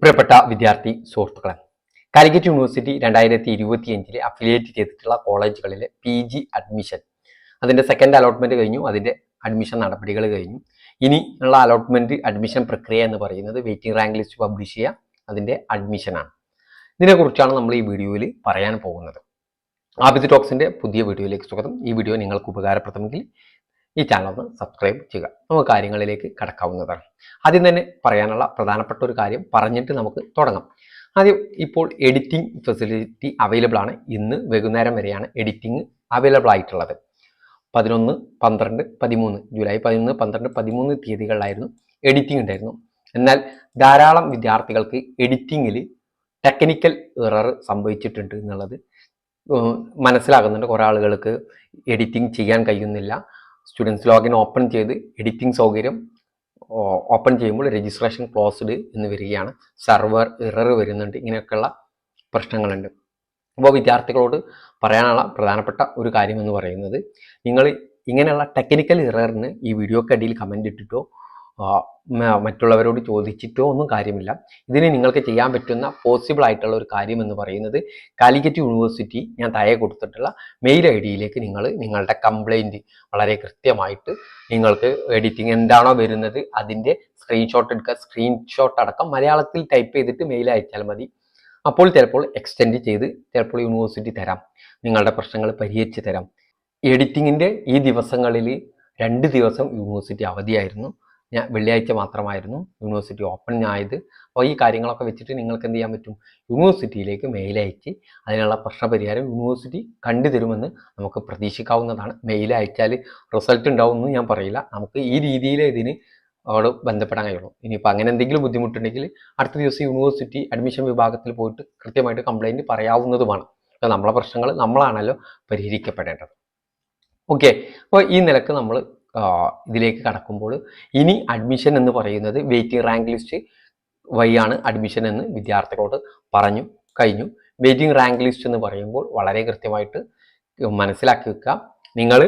പ്രിയപ്പെട്ട വിദ്യാർത്ഥി സുഹൃത്തുക്കളെ കാലിക്കറ്റ് യൂണിവേഴ്സിറ്റി രണ്ടായിരത്തി ഇരുപത്തി അഞ്ചിലെ അഫിലിയേറ്റ് ചെയ്തിട്ടുള്ള കോളേജുകളിലെ പി ജി അഡ്മിഷൻ അതിന്റെ സെക്കൻഡ് അലോട്ട്മെന്റ് കഴിഞ്ഞു അതിന്റെ അഡ്മിഷൻ നടപടികൾ കഴിഞ്ഞു. ഇനി ഉള്ള അലോട്ട്മെന്റ് അഡ്മിഷൻ പ്രക്രിയ എന്ന് പറയുന്നത് വെയിറ്റിംഗ് റാങ്ക് ലിസ്റ്റ് പബ്ലിഷ് ചെയ്യുക അതിന്റെ അഡ്മിഷനാണ് ഇതിനെക്കുറിച്ചാണ് നമ്മൾ ഈ വീഡിയോയിൽ പറയാൻ പോകുന്നത്. ആബിദ് ടോക്സിന്റെ പുതിയ വീഡിയോയിലേക്ക് സ്വാഗതം. ഈ വീഡിയോ നിങ്ങൾക്ക് ഉപകാരപ്രദമെങ്കിൽ ഈ ചാനൽ ഒന്ന് സബ്സ്ക്രൈബ് ചെയ്യുക. നമുക്ക് കാര്യങ്ങളിലേക്ക് കടക്കാവുന്നതാണ്. ആദ്യം തന്നെ പറയാനുള്ള പ്രധാനപ്പെട്ട ഒരു കാര്യം പറഞ്ഞിട്ട് നമുക്ക് തുടങ്ങാം. ആദ്യം ഇപ്പോൾ എഡിറ്റിംഗ് ഫെസിലിറ്റി അവൈലബിൾ ആണ്. ഇന്ന് വൈകുന്നേരം വരെയാണ് എഡിറ്റിംഗ് അവൈലബിൾ ആയിട്ടുള്ളത്. പതിനൊന്ന് പന്ത്രണ്ട് പതിമൂന്ന് ജൂലൈ പതിനൊന്ന് പന്ത്രണ്ട് പതിമൂന്ന് തീയതികളിലായിരുന്നു എഡിറ്റിംഗ് ഉണ്ടായിരുന്നു. എന്നാൽ ധാരാളം വിദ്യാർത്ഥികൾക്ക് എഡിറ്റിങ്ങിൽ ടെക്നിക്കൽ എറർ സംഭവിച്ചിട്ടുണ്ട് എന്നുള്ളത് മനസ്സിലാകുന്നുണ്ട്. കുറേ ആളുകൾക്ക് എഡിറ്റിംഗ് ചെയ്യാൻ കഴിയുന്നില്ല. സ്റ്റുഡൻസ് ലോഗിൻ ഓപ്പൺ ചെയ്ത് എഡിറ്റിംഗ് സൗകര്യം ഓപ്പൺ ചെയ്യുമ്പോൾ രജിസ്ട്രേഷൻ ക്ലോസ്ഡ് എന്ന് വരികയാണ്. സെർവർ ഇറർ വരുന്നുണ്ട്. ഇങ്ങനെയൊക്കെയുള്ള പ്രശ്നങ്ങളുണ്ട്. അപ്പോൾ വിദ്യാർത്ഥികളോട് പറയാനുള്ള പ്രധാനപ്പെട്ട ഒരു കാര്യം എന്ന് പറയുന്നത് നിങ്ങൾ ഇങ്ങനെയുള്ള ടെക്നിക്കൽ ഇററിന് ഈ വീഡിയോക്കടിയിൽ കമന്റ് ഇട്ടിട്ടോ മറ്റുള്ളവരോട് ചോദിച്ചിട്ടോ ഒന്നും കാര്യമില്ല. ഇതിന് നിങ്ങൾക്ക് ചെയ്യാൻ പറ്റുന്ന പോസിബിൾ ആയിട്ടുള്ള ഒരു കാര്യം എന്ന് പറയുന്നത് കാലിക്കറ്റ് യൂണിവേഴ്സിറ്റി ഞാൻ താഴെ കൊടുത്തിട്ടുള്ള മെയിൽ ഐ ഡിയിലേക്ക് നിങ്ങൾ നിങ്ങളുടെ കംപ്ലൈന്റ് വളരെ കൃത്യമായിട്ട് നിങ്ങൾക്ക് എഡിറ്റിംഗ് എന്താണോ വരുന്നത് അതിന്റെ സ്ക്രീൻഷോട്ട് എടുക്കുക. സ്ക്രീൻഷോട്ട് അടക്കം മലയാളത്തിൽ ടൈപ്പ് ചെയ്തിട്ട് മെയിൽ അയച്ചാൽ മതി. അപ്പോൾ ചിലപ്പോൾ എക്സ്റ്റെൻഡ് ചെയ്ത് ചിലപ്പോൾ യൂണിവേഴ്സിറ്റി തരാം. നിങ്ങളുടെ പ്രശ്നങ്ങൾ പരിഹരിച്ച് തരാം. എഡിറ്റിങ്ങിന്റെ ഈ ദിവസങ്ങളിൽ രണ്ട് ദിവസം യൂണിവേഴ്സിറ്റി അവധിയായിരുന്നു. ഞാൻ വെള്ളിയാഴ്ച മാത്രമായിരുന്നു യൂണിവേഴ്സിറ്റി ഓപ്പൺ ആയത്. അപ്പോൾ ഈ കാര്യങ്ങളൊക്കെ വെച്ചിട്ട് നിങ്ങൾക്ക് എന്ത് ചെയ്യാൻ പറ്റും? യൂണിവേഴ്സിറ്റിയിലേക്ക് മെയിലയച്ച് അതിനുള്ള പ്രശ്നപരിഹാരം യൂണിവേഴ്സിറ്റി കണ്ടു തരുമെന്ന് നമുക്ക് പ്രതീക്ഷിക്കാവുന്നതാണ്. മെയിൽ അയച്ചാൽ റിസൾട്ട് ഉണ്ടാവുമെന്ന് ഞാൻ പറയില്ല. നമുക്ക് ഈ രീതിയിൽ ഇതിന് അവിടെ ബന്ധപ്പെടാൻ കഴിയുള്ളൂ. ഇനിയിപ്പോൾ അങ്ങനെ എന്തെങ്കിലും ബുദ്ധിമുട്ടുണ്ടെങ്കിൽ അടുത്ത ദിവസം യൂണിവേഴ്സിറ്റി അഡ്മിഷൻ വിഭാഗത്തിൽ പോയിട്ട് കൃത്യമായിട്ട് കംപ്ലൈന്റ് പറയാവുന്നതുമാണ്. അപ്പോൾ നമ്മളെ പ്രശ്നങ്ങൾ നമ്മളാണല്ലോ പരിഹരിക്കപ്പെടേണ്ടത്. ഓക്കെ അപ്പോൾ ഈ നിലയ്ക്ക് നമ്മൾ ഇതിലേക്ക് കടക്കുമ്പോൾ ഇനി അഡ്മിഷൻ എന്ന് പറയുന്നത് വെയിറ്റിംഗ് റാങ്ക് ലിസ്റ്റ് വഴിയാണ് അഡ്മിഷൻ എന്ന് വിദ്യാർത്ഥികളോട് പറഞ്ഞു കഴിഞ്ഞു. വെയിറ്റിംഗ് റാങ്ക് ലിസ്റ്റ് എന്ന് പറയുമ്പോൾ വളരെ കൃത്യമായിട്ട് മനസ്സിലാക്കി വെക്കുക. നിങ്ങൾ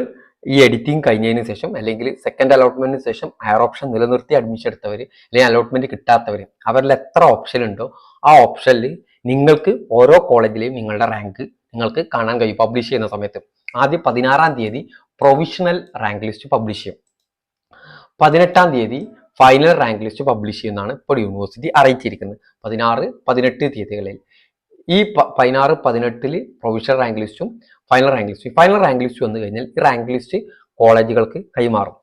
ഈ എഡിറ്റിംഗ് കഴിഞ്ഞതിന് ശേഷം അല്ലെങ്കിൽ സെക്കൻഡ് അലോട്ട്മെന്റിന് ശേഷം ഹയർ ഓപ്ഷൻ നിലനിർത്തി അഡ്മിഷൻ എടുത്തവർ അല്ലെങ്കിൽ അലോട്ട്മെന്റ് കിട്ടാത്തവർ അവരിൽ എത്ര ഓപ്ഷൻ ഉണ്ടോ ആ ഓപ്ഷനിൽ നിങ്ങൾക്ക് ഓരോ കോളേജിലെയും നിങ്ങളുടെ റാങ്ക് നിങ്ങൾക്ക് കാണാൻ കഴിയും. പബ്ലിഷ് ചെയ്യുന്ന സമയത്ത്. ആദ്യം പതിനാറാം തീയതി പ്രൊവിഷണൽ റാങ്ക് ലിസ്റ്റ് പബ്ലിഷ് ചെയ്യും. പതിനെട്ടാം തീയതി ഫൈനൽ റാങ്ക് ലിസ്റ്റ് പബ്ലിഷ് ചെയ്യുന്നതാണ് ഇപ്പോൾ യൂണിവേഴ്സിറ്റി അറിയിച്ചിരിക്കുന്നത്. പതിനാറ് പതിനെട്ട് തീയതികളിൽ. ഈ പതിനാറ് പതിനെട്ടിൽ പ്രൊവിഷണൽ റാങ്ക് ലിസ്റ്റും ഫൈനൽ റാങ്ക് ലിസ്റ്റും ഫൈനൽ റാങ്ക് ലിസ്റ്റ് വന്നു കഴിഞ്ഞാൽ ഈ റാങ്ക് ലിസ്റ്റ് കോളേജുകൾക്ക് കൈമാറും.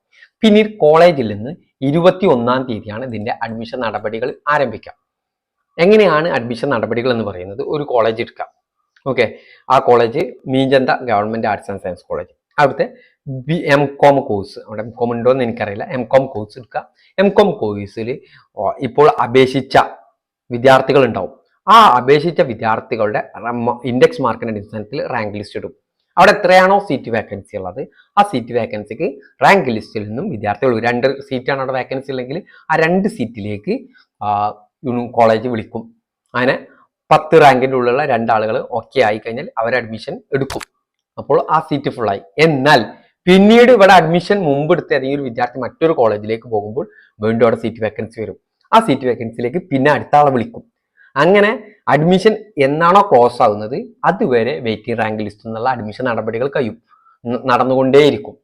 പിന്നീട് കോളേജിൽ നിന്ന് ഇരുപത്തി ഒന്നാം തീയതിയാണ് ഇതിന്റെ അഡ്മിഷൻ നടപടികൾ ആരംഭിക്കാം എങ്ങനെയാണ് അഡ്മിഷൻ നടപടികൾ എന്ന് പറയുന്നത്? ഒരു കോളേജ് എടുക്കാം. ഓക്കെ ആ college Meenchanda government arts and science college അവിടുത്തെ ബി എം കോം കോഴ്സ് അവിടെ എം കോം ഉണ്ടോ എന്ന് എനിക്കറിയില്ല. എം കോം കോഴ്സ് എടുക്കുക. എം കോം കോഴ്സിൽ ഇപ്പോൾ അപേക്ഷിച്ച വിദ്യാർത്ഥികൾ ഉണ്ടാവും. ആ അപേക്ഷിച്ച വിദ്യാർത്ഥികളുടെ ഇൻഡെക്സ് മാർക്കിന്റെ അടിസ്ഥാനത്തിൽ റാങ്ക് ലിസ്റ്റ് ഇടും. അവിടെ എത്രയാണോ സീറ്റ് വേക്കൻസി ഉള്ളത്? ആ സീറ്റ് വേക്കൻസിക്ക് റാങ്ക് ലിസ്റ്റിൽ നിന്നും വിദ്യാർത്ഥികൾ രണ്ട് സീറ്റാണ് അവിടെ വേക്കൻസി ഉള്ളെങ്കിൽ ആ രണ്ട് സീറ്റിലേക്ക് കോളേജ് വിളിക്കും. അങ്ങനെ പത്ത് റാങ്കിന്റെ ഉള്ളിലുള്ള രണ്ടാളുകൾ ഓക്കെ ആയിക്കഴിഞ്ഞാൽ അവർ അഡ്മിഷൻ എടുക്കും. അപ്പോൾ ആ സീറ്റ് ഫുള്ളായി എന്നാൽ പിന്നീട് ഇവിടെ അഡ്മിഷൻ മുമ്പ് എടുത്ത ഏതെങ്കിലും ഒരു വിദ്യാർത്ഥി മറ്റൊരു കോളേജിലേക്ക് പോകുമ്പോൾ വീണ്ടും അവിടെ സീറ്റ് വേക്കൻസി വരും. ആ സീറ്റ് വേക്കൻസിയിലേക്ക് പിന്നെ അടുത്ത ആളെ വിളിക്കും. അങ്ങനെ അഡ്മിഷൻ എന്നാണോ ക്ലോസ് ആവുന്നത് അതുവരെ വെയിറ്റിംഗ് റാങ്ക് ലിസ്റ്റ് എന്നുള്ള അഡ്മിഷൻ നടപടികൾ കഴിയും. നടന്നുകൊണ്ടേയിരിക്കും.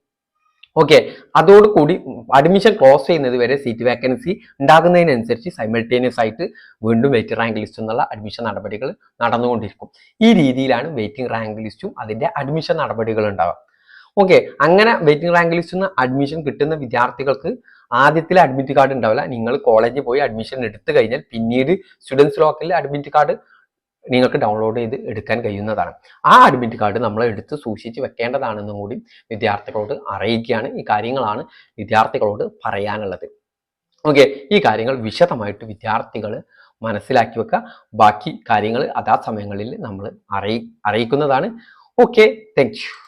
ഓക്കെ അതോടുകൂടി അഡ്മിഷൻ ക്ലോസ് ചെയ്യുന്നത് വരെ സീറ്റ് വേക്കൻസി ഉണ്ടാകുന്നതിനനുസരിച്ച് സൈമൾട്ടേനിയസ് ആയിട്ട് വീണ്ടും വെയിറ്റിംഗ് റാങ്ക് ലിസ്റ്റ് എന്നുള്ള അഡ്മിഷൻ നടപടികൾ നടന്നുകൊണ്ടിരിക്കും. ഈ രീതിയിലാണ് വെയിറ്റിംഗ് റാങ്ക് ലിസ്റ്റും അതിന്റെ അഡ്മിഷൻ നടപടികൾ ഉണ്ടാവുക. ഓക്കെ അങ്ങനെ വെയിറ്റിംഗ് റാങ്ക് ലിസ്റ്റിൽ നിന്ന് അഡ്മിഷൻ കിട്ടുന്ന വിദ്യാർത്ഥികൾക്ക് ആദ്യത്തിലെ അഡ്മിറ്റ് കാർഡ് ഉണ്ടാവില്ല. നിങ്ങൾ കോളേജിൽ പോയി അഡ്മിഷൻ എടുത്തു കഴിഞ്ഞാൽ പിന്നീട് സ്റ്റുഡൻസ് ലോക്കലിൽ അഡ്മിറ്റ് കാർഡ് നിങ്ങൾക്ക് ഡൗൺലോഡ് ചെയ്ത് എടുക്കാൻ കഴിയുന്നതാണ്. ആ അഡ്മിറ്റ് കാർഡ് നമ്മൾ എടുത്ത് സൂക്ഷിച്ച് വെക്കേണ്ടതാണെന്നും കൂടി വിദ്യാർത്ഥികളോട് അറിയിക്കുകയാണ്. ഈ കാര്യങ്ങളാണ് വിദ്യാർത്ഥികളോട് പറയാനുള്ളത്. ഓക്കെ ഈ കാര്യങ്ങൾ വിശദമായിട്ട് വിദ്യാർത്ഥികൾ മനസ്സിലാക്കി വെക്കുക. ബാക്കി കാര്യങ്ങൾ അതാ സമയങ്ങളിൽ നമ്മൾ അറിയി അറിയിക്കുന്നതാണ്. Okay thank you